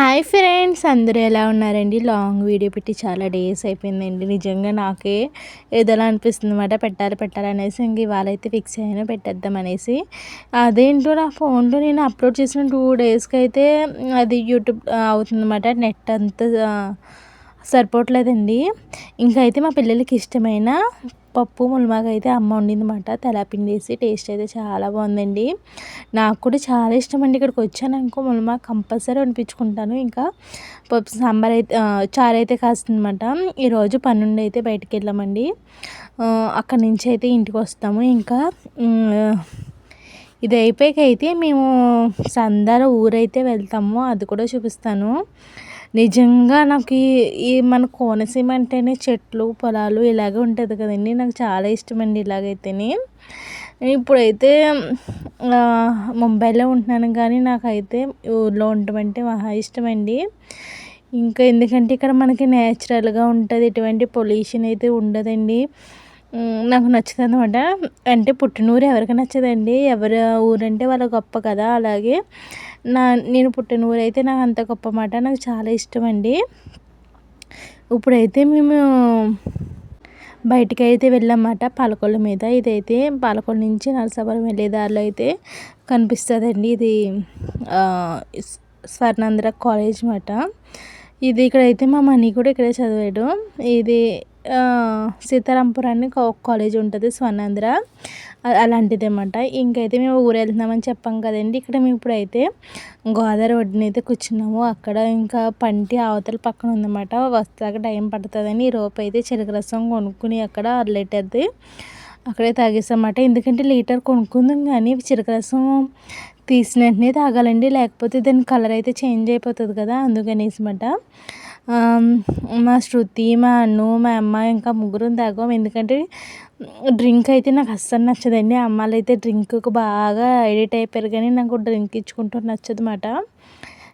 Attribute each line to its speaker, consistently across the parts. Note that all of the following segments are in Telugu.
Speaker 1: హాయ్ ఫ్రెండ్స్ అందరూ ఎలా ఉన్నారండి? లాంగ్ వీడియో పెట్టి చాలా డేస్ అయిపోయిందండి. నిజంగా నాకే ఏదోలా అనిపిస్తుంది అనమాట పెట్టాలి పెట్టాలి అనేసి ఇంక ఇవాళ అయితే ఫిక్స్ అయ్యాను పెట్టేద్దాం అనేసి. అదేంటో నా ఫోన్లో నేను అప్లోడ్ చేసిన టూ డేస్కి అయితే అది యూట్యూబ్ అవుతుందన్నమాట. నెట్ అంతా సరిపోవట్లేదండి. ఇంకైతే అయితే మా పిల్లలకి ఇష్టమైన పప్పు ముల్మాగ అయితే అమ్మ వండిందన్నమాట. తెలాపిండి వేసి టేస్ట్ అయితే చాలా బాగుందండి. నాకు కూడా చాలా ఇష్టం అండి ఇక్కడికి వచ్చాను అనుకో ముల్మా కంపల్సరీ వండించుకుంటాను. ఇంకా పప్పు సాంబార్ అయితే చారు అయితే కాస్తుందన్నమాట. ఈరోజు పన్నెండు అయితే బయటికి వెళ్ళామండి. అక్కడి నుంచి అయితే ఇంటికి వస్తాము. ఇంకా ఇది అయిపోయాక అయితే మేము సందార ఊరైతే వెళ్తాము. అది కూడా చూపిస్తాను. నిజంగా నాకు ఈ మన కోనసీమ అంటేనే చెట్లు పొలాలు ఇలాగే ఉంటుంది కదండి. నాకు చాలా ఇష్టం అండి ఇలాగైతేనే. ఇప్పుడైతే ముంబైలో ఉంటున్నాను కానీ నాకైతే ఊర్లో ఉండటం అంటే మహా ఇష్టం అండి ఇంకా ఎందుకంటే ఇక్కడ మనకి నేచురల్గా ఉంటుంది. ఎటువంటి పొల్యూషన్ అయితే ఉండదండి. నాకు నచ్చుతుంది అనమాట అంటే పుట్టినూరు ఎవరికి నచ్చదండి. ఎవరి ఊరంటే వాళ్ళ గొప్ప కదా. అలాగే నా నేను పుట్టిన అయితే నాకు అంత గొప్ప మాట నాకు చాలా ఇష్టం అండి ఇప్పుడైతే మేము బయటికి అయితే వెళ్ళామన్నమాట పాలకొల్ల మీద. ఇదైతే పాలకొల్ల నుంచి నరసాపురం వెళ్ళే దారిలో అయితే కనిపిస్తుందండి. ఇది స్వర్ణాంధ్ర కాలేజ్ అన్నమాట. ఇది ఇక్కడైతే మా మనీ కూడా ఇక్కడే చదివాడు. ఇది సీతారాంపురాన్ని కాలేజ్ ఉంటుంది స్వర్ణాంధ్ర. అలాంటిది అనమాట ఇంకైతే మేము ఊరు వెళ్తున్నామని చెప్పాం కదండి. ఇక్కడ మేము ఇప్పుడైతే గోదావరి ఒడ్డున అయితే కూర్చున్నాము. అక్కడ ఇంకా పంటి అవతల పక్కన ఉందన్నమాట. వస్తాక టైం పడుతుందని ఈ రోపు అయితే చెరుకు రసం కొనుక్కుని అక్కడ అర లీటర్ది అక్కడే తాగేసామాట ఎందుకంటే లీటర్ కొనుక్కుందాం కానీ చెరుకు రసం తీసిన వెంటనే తాగాలండి. లేకపోతే దాని కలర్ అయితే చేంజ్ అయిపోతుంది కదా. అందుకనేసి మాట మా శృతి మా అన్ను మా అమ్మ ఇంకా ముగ్గురం తాగాం. ఎందుకంటే డ్రింక్ అయితే నాకు అస్సలు నచ్చదండి. అమ్మాయిలు అయితే డ్రింక్కి బాగా ఎడిట్ అయిపోయారు కానీ నాకు డ్రింక్ ఇచ్చుకుంటూ నచ్చదు అన్నమాట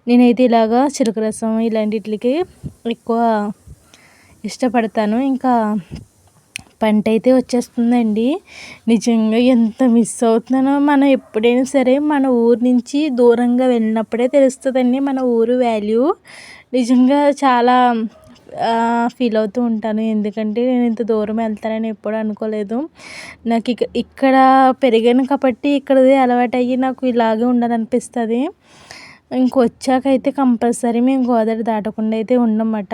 Speaker 1: నేనైతే ఇలాగా చిలుక రసం ఇలాంటికి ఎక్కువ ఇష్టపడతాను. ఇంకా పంట అయితే వచ్చేస్తుందండి. నిజంగా ఎంత మిస్ అవుతున్నానో మనం ఎప్పుడైనా సరే మన ఊరు నుంచి దూరంగా వెళ్ళినప్పుడే తెలుస్తుందండి మన ఊరు వాల్యూ నిజంగా చాలా ఫీల్ అవుతూ ఉంటాను. ఎందుకంటే నేను ఇంత దూరం వెళ్తానని ఎప్పుడు అనుకోలేదు. నాకు ఇక ఇక్కడ పెరిగాను కాబట్టి ఇక్కడది అలవాటు అయ్యి నాకు ఇలాగే ఉండాలనిపిస్తుంది. ఇంకొచ్చాకైతే కంపల్సరీ మేము గోదావరి దాటకుండా అయితే ఉండమాట.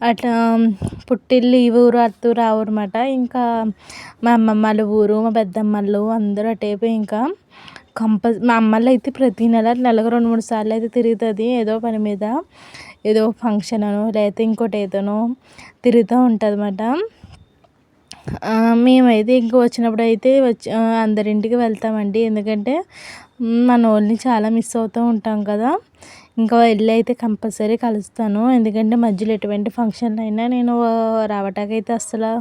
Speaker 1: అట్లా పుట్టిల్లు ఈ ఊరు అత్తూరు ఆ ఊరు అనమాట ఇంకా మా అమ్మమ్మల ఊరు మా పెద్దమ్మలు అందరూ అటైపోయి ఇంకా కంపల్ మా అమ్మలు అయితే ప్రతి నెల నెలకు రెండు మూడు సార్లు అయితే తిరుగుతుంది. ఏదో పని మీద ఏదో ఫంక్షన్ అనో లేకపోతే ఇంకోటి ఏదోనో తిరుగుతూ ఉంటుంది అన్నమాట మేమైతే ఇంకా వచ్చినప్పుడు అయితే వచ్చి అందరింటికి వెళ్తామండి. ఎందుకంటే మన వాళ్ళని చాలా మిస్ అవుతూ ఉంటాం కదా. ఇంకా వెళ్ళి అయితే కంపల్సరీ కలుస్తాను. ఎందుకంటే మధ్యలో ఎటువంటి ఫంక్షన్ అయినా నేను రావటానికైతే అస్సలు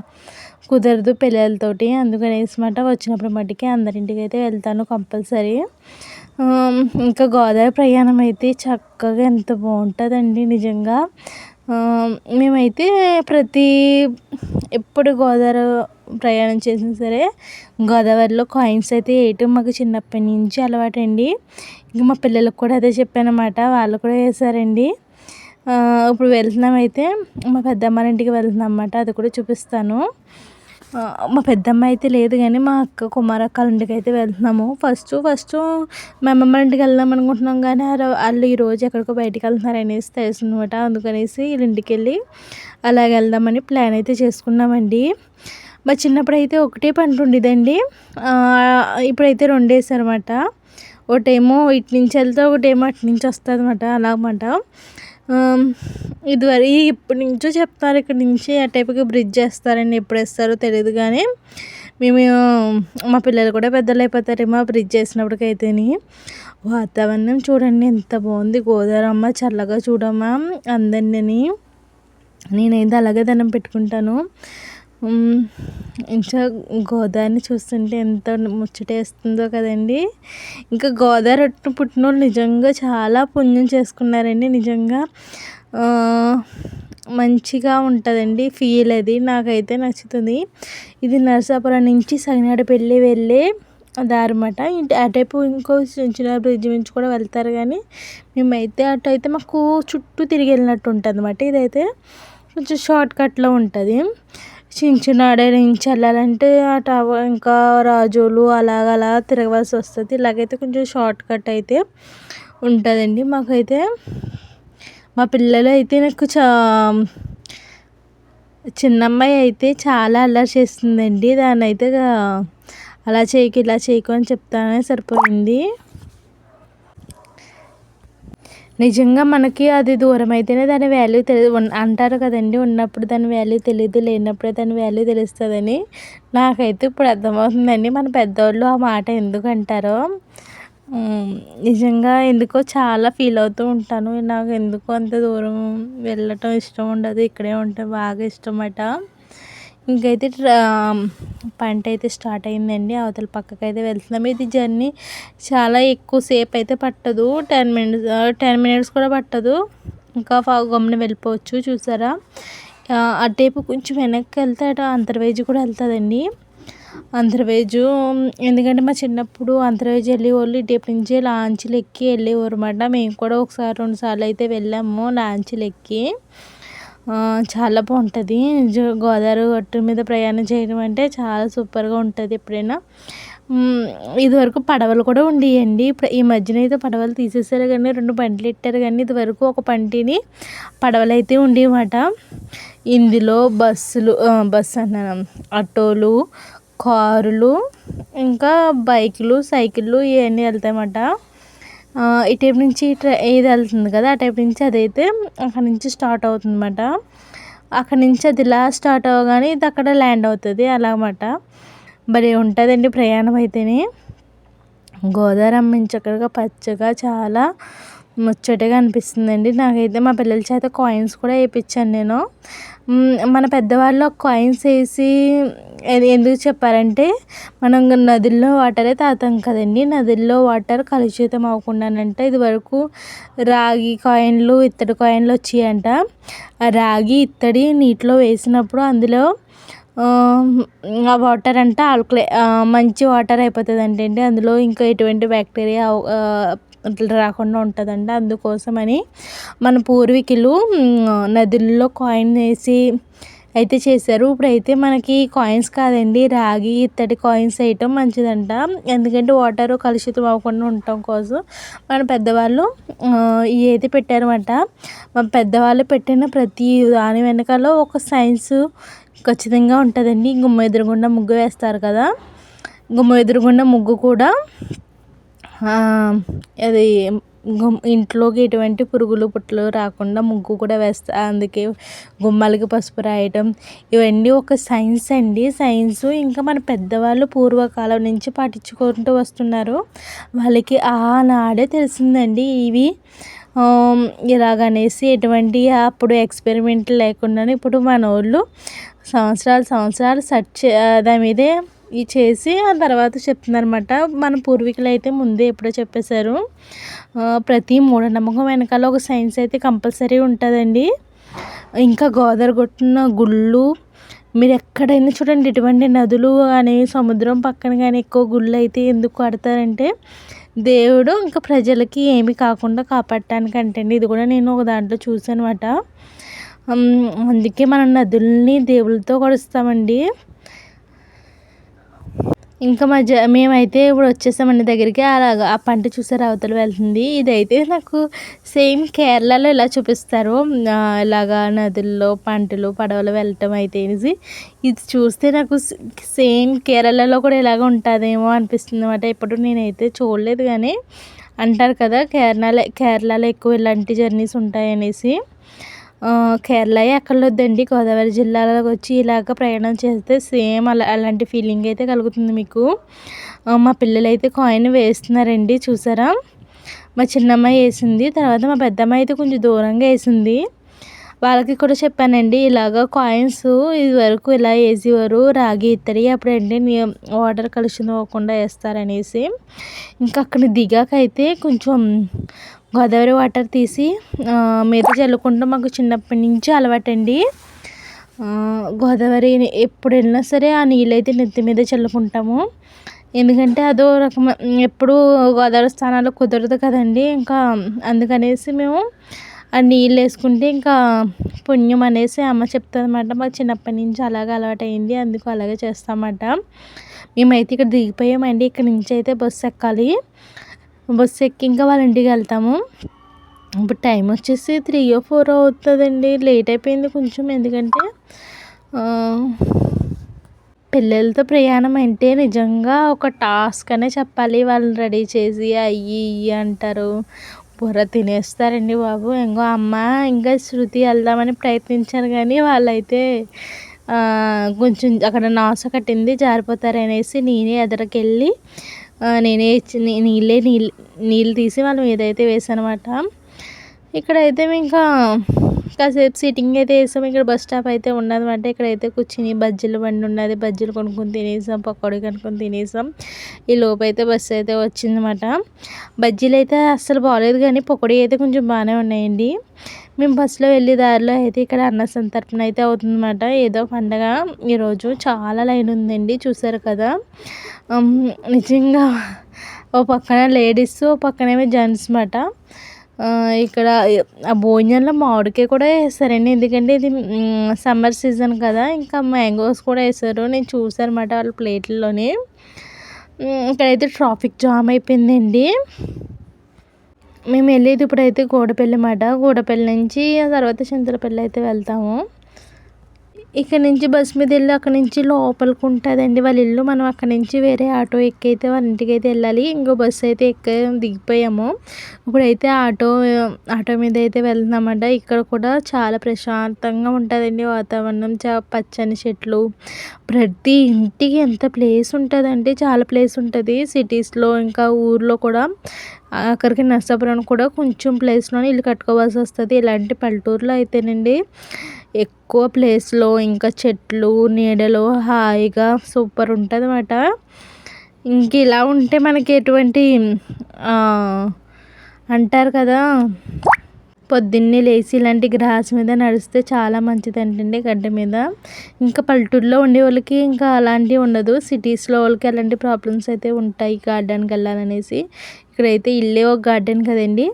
Speaker 1: కుదరదు పిల్లలతోటి. అందుకనేసి మాట వచ్చినప్పుడు మట్టికి అందరింటికి అయితే వెళ్తాను కంపల్సరీ. ఇంకా గోదావరి ప్రయాణం అయితే చక్కగా ఎంత బాగుంటుందండి నిజంగా. మేమైతే ప్రతి ఎప్పుడు గోదావరి ప్రయాణం చేసినా సరే గోదావరిలో కాయిన్స్ అయితే వేయటం మాకు చిన్నప్పటి నుంచి అలవాటండి. ఇంక మా పిల్లలకు కూడా అదే చెప్పాను అనమాట వాళ్ళు కూడా వేసారండి ఇప్పుడు వెళ్తున్నాం అయితే మా పెద్దమ్మ ఇంటికి వెళ్తున్నాం అన్నమాట. అది కూడా చూపిస్తాను. మా పెద్దమ్మ అయితే లేదు కానీ మా అక్క కుమారక్కల ఇంటికి అయితే వెళ్తున్నాము. ఫస్ట్ ఫస్ట్ మా అమ్మమ్మ ఇంటికి వెళ్దాం అనుకుంటున్నాం కానీ వాళ్ళు ఈరోజు ఎక్కడికో బయటికి వెళ్తున్నారు అనేసి తెలుసునమాట అందుకనేసి వీళ్ళ ఇంటికి వెళ్ళి అలాగ వెళ్దామని ప్లాన్ అయితే చేసుకున్నామండి. మా చిన్నప్పుడు అయితే ఒకటే పంట ఉండేదండి. ఇప్పుడైతే రెండు అనమాట ఒకటేమో ఇటు నుంచి వెళ్తే ఒకటేమో అటు నుంచి వస్తుంది అనమాట అలాగమాట ఇదివరకు ఇప్పటి నుంచో చెప్తారు ఇక్కడ నుంచి ఆ టైపుకి బ్రిడ్జ్ చేస్తారని ఎప్పుడు వేస్తారో తెలియదు కానీ మేము మా పిల్లలు కూడా పెద్దలు అయిపోతారేమో బ్రిడ్జ్ చేసినప్పటికైతేని. వాతావరణం చూడండి ఎంత బాగుంది. గోదావరమ్మ చల్లగా చూడమ్మా అందరినీ నేనైతే అలాగే దండం పెట్టుకుంటాను. ఇంకా గోదావరిని చూస్తుంటే ఎంత ముచ్చటేస్తుందో కదండి. ఇంకా గోదావరి పుట్టిన వాళ్ళు నిజంగా చాలా పుణ్యం చేసుకున్నారండి నిజంగా. మంచిగా ఉంటుందండి ఫీల్ అది నాకైతే నచ్చుతుంది. ఇది నరసాపురం నుంచి సగినాడపల్లి వెళ్ళే దారమాట. అటైపు ఇంకో చిన్న బ్రిడ్జ్ నుంచి కూడా వెళ్తారు కానీ మేమైతే అటు అయితే మాకు చుట్టూ తిరిగి వెళ్ళినట్టు ఉంటుంది అన్నమాట ఇదైతే కొంచెం షార్ట్ కట్లో ఉంటుంది. చించినాడ నుంచి వెళ్ళాలంటే అటు ఇంకా రాజోలు అలాగ అలా తిరగవలసి వస్తుంది. ఇలాగైతే కొంచెం షార్ట్ కట్ అయితే ఉంటుందండి. మాకైతే మా పిల్లలు అయితే నాకు చా చిన్నమ్మాయి అయితే చాలా అల్లరి చేస్తుందండి. దాన్ని అయితే అలా చేయకు ఇలా చేయకు అని చెప్తానే సరిపోయింది. నిజంగా మనకి అది దూరం అయితేనే దాని వాల్యూ తెలి అంటారు కదండి. ఉన్నప్పుడు దాని వాల్యూ తెలియదు లేనప్పుడే దాని వాల్యూ తెలుస్తుందని నాకైతే ఇప్పుడు అర్థమవుతుందండి. మన పెద్దవాళ్ళు ఆ మాట ఎందుకు అంటారో. నిజంగా ఎందుకో చాలా ఫీల్ అవుతూ ఉంటాను. నాకు ఎందుకో అంత దూరం వెళ్ళటం ఇష్టం ఉండదు. ఇక్కడే ఉంటే బాగా ఇష్టం అట. ఇంకైతే పంట అయితే స్టార్ట్ అయిందండి. అవతల పక్కకి అయితే వెళ్తున్నాం. ఇది జర్నీ చాలా ఎక్కువ సేపు అయితే పట్టదు. టెన్ మినిట్స్ టెన్ మినిట్స్ కూడా పట్టదు. ఇంకా గమ్మున వెళ్ళిపోవచ్చు. చూసారా? అటేపు కొంచెం వెనక్కి వెళ్తే అటు అంతర్వేజ్ కూడా వెళ్తుందండి. అంతర్వేజు ఎందుకంటే మా చిన్నప్పుడు అంతర్వేజ్ వెళ్ళేవాళ్ళు ఇటేపు నుంచి లాంచ్లు ఎక్కి వెళ్ళేవారు అన్నమాట. మేము కూడా ఒకసారి రెండు సార్లు అయితే వెళ్ళాము లాంచ్లు ఎక్కి చాలా బాగుంటుంది. గోదావరి గట్టు మీద ప్రయాణం చేయడం అంటే చాలా సూపర్గా ఉంటుంది ఎప్పుడైనా. ఇదివరకు పడవలు కూడా ఉండేయండి. ఇప్పుడు ఈ మధ్యన అయితే పడవలు తీసేసారు కానీ రెండు పంటలు పెట్టారు కానీ ఇదివరకు ఒక పంటిని పడవలు అయితే ఉండేవన్నమాట ఇందులో బస్సులు బస్సు అన్నాను ఆటోలు కారులు ఇంకా బైకులు సైకిళ్ళు ఇవన్నీ వెళ్తాయన్నమాట. ఈ టైప్ నుంచి ఏది వెళ్తుంది కదా ఆ టైప్ నుంచి అదైతే అక్కడ నుంచి స్టార్ట్ అవుతుంది అనమాట అక్కడ నుంచి అది ఇలా స్టార్ట్ అవ్వగానే ఇది అక్కడ ల్యాండ్ అవుతుంది అలాగమాట భలే ఉంటుందండి ప్రయాణం అయితేనే. గోదావరి అమ్మించక్కడగా పచ్చగా చాలా ముచ్చటగా అనిపిస్తుందండి. నాకైతే మా పిల్లల చేత కాయిన్స్ కూడా వేయించాను నేను. మన పెద్దవాళ్ళు కాయిన్స్ వేసి ఎందుకు చెప్పారంటే మనం నదుల్లో వాటరే తాగుతాం కదండి. నదుల్లో వాటర్ కలుషితం అవ్వకుండానంట ఇదివరకు రాగి కాయిన్లు ఇత్తడి కాయిన్లు వచ్చాయంట. ఆ రాగి ఇత్తడి నీటిలో వేసినప్పుడు అందులో ఆ వాటర్ అంట ఆల్కలే మంచి వాటర్ అయిపోతుంది అంటండి అందులో ఇంకా ఎటువంటి బ్యాక్టీరియా అట్లా రాకుండా ఉంటుందంట. అందుకోసమని మన పూర్వీకులు నదుల్లో కాయిన్ వేసి అయితే చేశారు. ఇప్పుడైతే మనకి కాయిన్స్ కాదండి. రాగి ఇత్తడి కాయిన్స్ వేయటం మంచిదంట. ఎందుకంటే వాటర్ కలుషితం అవ్వకుండా ఉండటం కోసం మన పెద్దవాళ్ళు ఇవి అయితే పెట్టారన్నమాట. మన పెద్దవాళ్ళు పెట్టిన ప్రతి దాని వెనకాల ఒక సైన్స్ ఖచ్చితంగా ఉంటుందండి. గుమ్మ ఎదురుగుండా ముగ్గు వేస్తారు కదా. గుమ్మ ఎదురుగుండా ముగ్గు కూడా అది ఇంట్లోకి ఎటువంటి పురుగులు పుట్టలు రాకుండా ముగ్గు కూడా వేస్తా అందుకే గుమ్మాలకి పసుపు రాయటం. ఇవన్నీ ఒక సైన్స్ అండి. సైన్స్ ఇంకా మన పెద్దవాళ్ళు పూర్వకాలం నుంచి పాటించుకుంటూ వస్తున్నారు. వాళ్ళకి ఆనాడే తెలిసిందండి ఇవి. ఇలాగనేసి ఎటువంటి అప్పుడు ఎక్స్పెరిమెంట్ లేకుండా ఇప్పుడు మన వాళ్ళు సంవత్సరాలు సంవత్సరాలు సెర్చ్ దాని మీదే ఇవి చేసి ఆ తర్వాత చెప్తుందనమాట మన పూర్వీకులు అయితే ముందే ఎప్పుడో చెప్పేశారు. ప్రతి మూఢనమ్మకం వెనకాల ఒక సైన్స్ అయితే కంపల్సరీ ఉంటుందండి. ఇంకా గోదావరి కొట్టిన గుళ్ళు మీరు ఎక్కడైనా చూడండి ఇటువంటి నదులు కానీ సముద్రం పక్కన కానీ ఎక్కువ గుళ్ళు అయితే ఎందుకు కడతారంటే దేవుడు ఇంకా ప్రజలకి ఏమి కాకుండా కాపాడటానికి అంటే ఇది కూడా నేను ఒక దాంట్లో చూసాను అనమాట అందుకే మనం నదుల్ని దేవుళ్ళతో కొలుస్తామండి. ఇంకా మా జ మేమైతే ఇప్పుడు వచ్చేసామండి దగ్గరికి. అలాగ ఆ పంట చూసారు అవతల వెళ్తుంది. ఇదైతే నాకు సేమ్ కేరళలో ఇలా చూపిస్తారు ఇలాగా నదుల్లో పంటలు పడవలు వెళ్ళటం అయితే ఇది చూస్తే నాకు సేమ్ కేరళలో కూడా ఇలాగ ఉంటుందేమో అనిపిస్తుంది అనమాట ఎప్పుడు నేనైతే చూడలేదు కానీ అంటారు కదా కేరళ కేరళలో ఎక్కువ ఇలాంటి జర్నీస్ ఉంటాయనేసి. కేరళ వద్దండి గోదావరి జిల్లాలోకి వచ్చి ఇలాగ ప్రయాణం చేస్తే సేమ్ అలా అలాంటి ఫీలింగ్ అయితే కలుగుతుంది మీకు. మా పిల్లలు అయితే కాయిన్ వేస్తున్నారండి చూసారా? మా చిన్నమ్మాయి వేసింది తర్వాత మా పెద్దమ్మాయి అయితే కొంచెం దూరంగా వేసింది. వాళ్ళకి కూడా చెప్పానండి ఇలాగ కాయిన్స్ ఇది వరకు ఇలా వేసేవారు రాగి ఇత్తడి అప్పుడంటే వాటర్ కలుషితం అవ్వకుండా వేస్తారనేసి. ఇంకా అక్కడ దిగాక అయితే కొంచెం గోదావరి వాటర్ తీసి మీద చల్లుకుంటూ మాకు చిన్నప్పటి నుంచి అలవాటండి. గోదావరి ఎప్పుడు వెళ్ళినా సరే ఆ నీళ్ళు అయితే నెత్తి మీద చల్లుకుంటాము. ఎందుకంటే అదో రకమ ఎప్పుడూ గోదావరి స్థానాలు కుదరదు కదండి. ఇంకా అందుకనేసి మేము ఆ నీళ్ళు వేసుకుంటే ఇంకా పుణ్యం అనేసి అమ్మ చెప్తుందన్నమాట. మాకు చిన్నప్పటి నుంచి అలాగే అలవాటైంది అందుకు అలాగే చేస్తామన్నమాట. మేమైతే ఇక్కడ దిగిపోయామండి. ఇక్కడ నుంచి అయితే బస్సు ఎక్కాలి. బస్సు ఎక్కి ఇంకా వాళ్ళ ఇంటికి వెళ్తాము. ఇప్పుడు టైం వచ్చేసి త్రీ ఓ ఫోర్ అవుతుందండి. లేట్ అయిపోయింది కొంచెం. ఎందుకంటే పిల్లలతో ప్రయాణం అంటే నిజంగా ఒక టాస్క్ అనే చెప్పాలి. వాళ్ళని రెడీ చేసి అయ్యి ఇయ్యి అంటారు. బుర్ర తినేస్తారండి బాబు. ఇంకో అమ్మ ఇంకా శృతి వెళ్దామని ప్రయత్నించారు కానీ వాళ్ళైతే కొంచెం అక్కడ నాస కట్టింది జారిపోతారు అనేసి నేనే ఎదరకెళ్ళి నేనే నీళ్ళే నీళ్ళు నీళ్ళు తీసి వాళ్ళు ఏదైతే వేసాను అనమాట ఇక్కడైతే ఇంకా కాసేపు సిట్టింగ్ అయితే వేసాం. ఇక్కడ బస్ స్టాప్ అయితే ఉన్నదన్నమాట. ఇక్కడైతే కూర్చుని బజ్జీలు బండి ఉన్నది బజ్జీలు కొనుక్కొని తినేసాం. పకోడీ కొనుక్కొని తినేసాం. ఈ లోపు అయితే బస్సు అయితే వచ్చిందన్నమాట. బజ్జీలు అయితే అస్సలు బాగాలేదు కానీ పకోడీ అయితే కొంచెం బాగానే ఉన్నాయండి. మేము బస్సులో వెళ్ళే దారిలో అయితే ఇక్కడ అన్న సంతర్పణ అయితే అవుతుందన్నమాట. ఏదో పండగ. ఈరోజు చాలా లైన్ ఉందండి చూసారు కదా. నిజంగా ఓ పక్కన లేడీస్ ఓ పక్కనేమో జెంట్స్ అన్నమాట. ఇక్కడ ఆ భోజనంలో మామిడికాయ కూడా వేస్తారండి. ఎందుకంటే ఇది సమ్మర్ సీజన్ కదా ఇంకా మ్యాంగోస్ కూడా వేస్తారు. నేను చూసాను అనమాట వాళ్ళ ప్లేట్లలోని. ఇక్కడైతే ట్రాఫిక్ జామ్ అయిపోయిందండి. మేము వెళ్ళేది ఇప్పుడైతే గూడపల్లి మాట గూడపల్లి నుంచి ఆ తర్వాత చింతలపల్లి అయితే వెళ్తాము. ఇక్కడ నుంచి బస్ మీద వెళ్ళి అక్కడ నుంచి లోపలికి ఉంటుందండి. వాళ్ళ ఇల్లు మనం అక్కడ నుంచి వేరే ఆటో ఎక్కైతే వాళ్ళ ఇంటికి అయితే వెళ్ళాలి. ఇంకో బస్సు అయితే ఎక్క దిగిపోయాము. ఇప్పుడైతే ఆటో ఆటో మీద అయితే వెళ్తున్నామంట. ఇక్కడ కూడా చాలా ప్రశాంతంగా ఉంటుందండి వాతావరణం. చా పచ్చని చెట్లు. ప్రతి ఇంటికి ఎంత ప్లేస్ ఉంటుందంటే చాలా ప్లేస్ ఉంటుంది. సిటీస్లో ఇంకా ఊర్లో కూడా అక్కడికి నర్సాపురం కూడా కొంచెం ప్లేస్లోనే ఇల్లు కట్టుకోవాల్సి వస్తుంది. ఇలాంటి పల్లెటూరులో అయితేనండి. ఎక్కువ ప్లేస్లో ఇంకా చెట్లు నీడలు హాయిగా సూపర్ ఉంటుంది అన్నమాట ఇంక ఇలా ఉంటే మనకి ఎటువంటి అంటారు కదా పొద్దున్నే లేచి ఇలాంటి గ్రాస్ మీద నడిస్తే చాలా మంచిది అంటండి గడ్డ మీద. ఇంకా పల్లెటూరులో ఉండే వాళ్ళకి ఇంకా అలాంటివి ఉండదు. సిటీస్లో వాళ్ళకి అలాంటి ప్రాబ్లమ్స్ అయితే ఉంటాయి గార్డెన్కి వెళ్ళాలనేసి. ఇక్కడైతే ఇల్లే ఒక గార్డెన్ కదండి.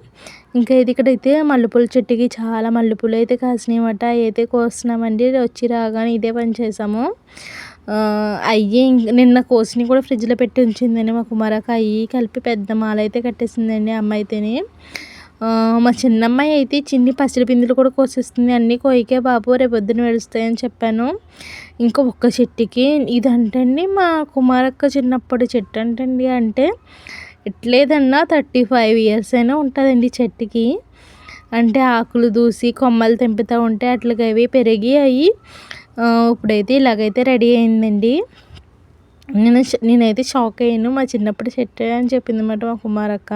Speaker 1: ఇంకా ఇది ఇక్కడైతే మల్లెపూల చెట్టుకి చాలా మల్లెపూలు అయితే కాసినాయన్నమాట. అయితే కోస్తున్నామండి. వచ్చి రాగానే ఇదే పని చేసాము అయ్యి నిన్న కోసిని కూడా ఫ్రిడ్జ్లో పెట్టి ఉంచిందండి మా కుమారక అయ్యి కలిపి పెద్ద మాల అయితే కట్టేసిందండి అమ్మ అయితేనే మా చిన్నమ్మాయి అయితే చిన్ని పసిడి పిందులు కూడా కోసిస్తుంది. అన్నీ కోయికే బాబు రేపు పొద్దున వెలుస్తాయని చెప్పాను. ఇంకా ఒక్క చెట్టుకి ఇదంటండి మా కుమారక్క చిన్నప్పటి చెట్టు అంటండి. అంటే ఎట్లేదన్నా థర్టీ ఫైవ్ ఇయర్స్ అయినా ఉంటుందండి చెట్టుకి. అంటే ఆకులు దూసి కొమ్మలు తెంపుతూ ఉంటే అట్లకి అవి పెరిగి అవి ఇప్పుడైతే ఇలాగైతే రెడీ అయిందండి. నేను నేనైతే షాక్ అయ్యాను. మా చిన్నప్పుడు చెట్టు అని చెప్పింది అనమాట మా కుమారక్క.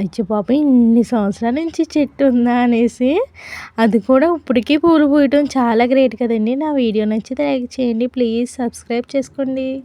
Speaker 1: అయ్యో పాప ఇన్ని సంవత్సరాల నుంచి చెట్టు ఉందా అనేసి. అది కూడా ఇప్పటికీ పూలు పూయటం చాలా గ్రేట్ కదండి. నా వీడియో నచ్చితే లైక్ చేయండి. ప్లీజ్ సబ్స్క్రైబ్ చేసుకోండి.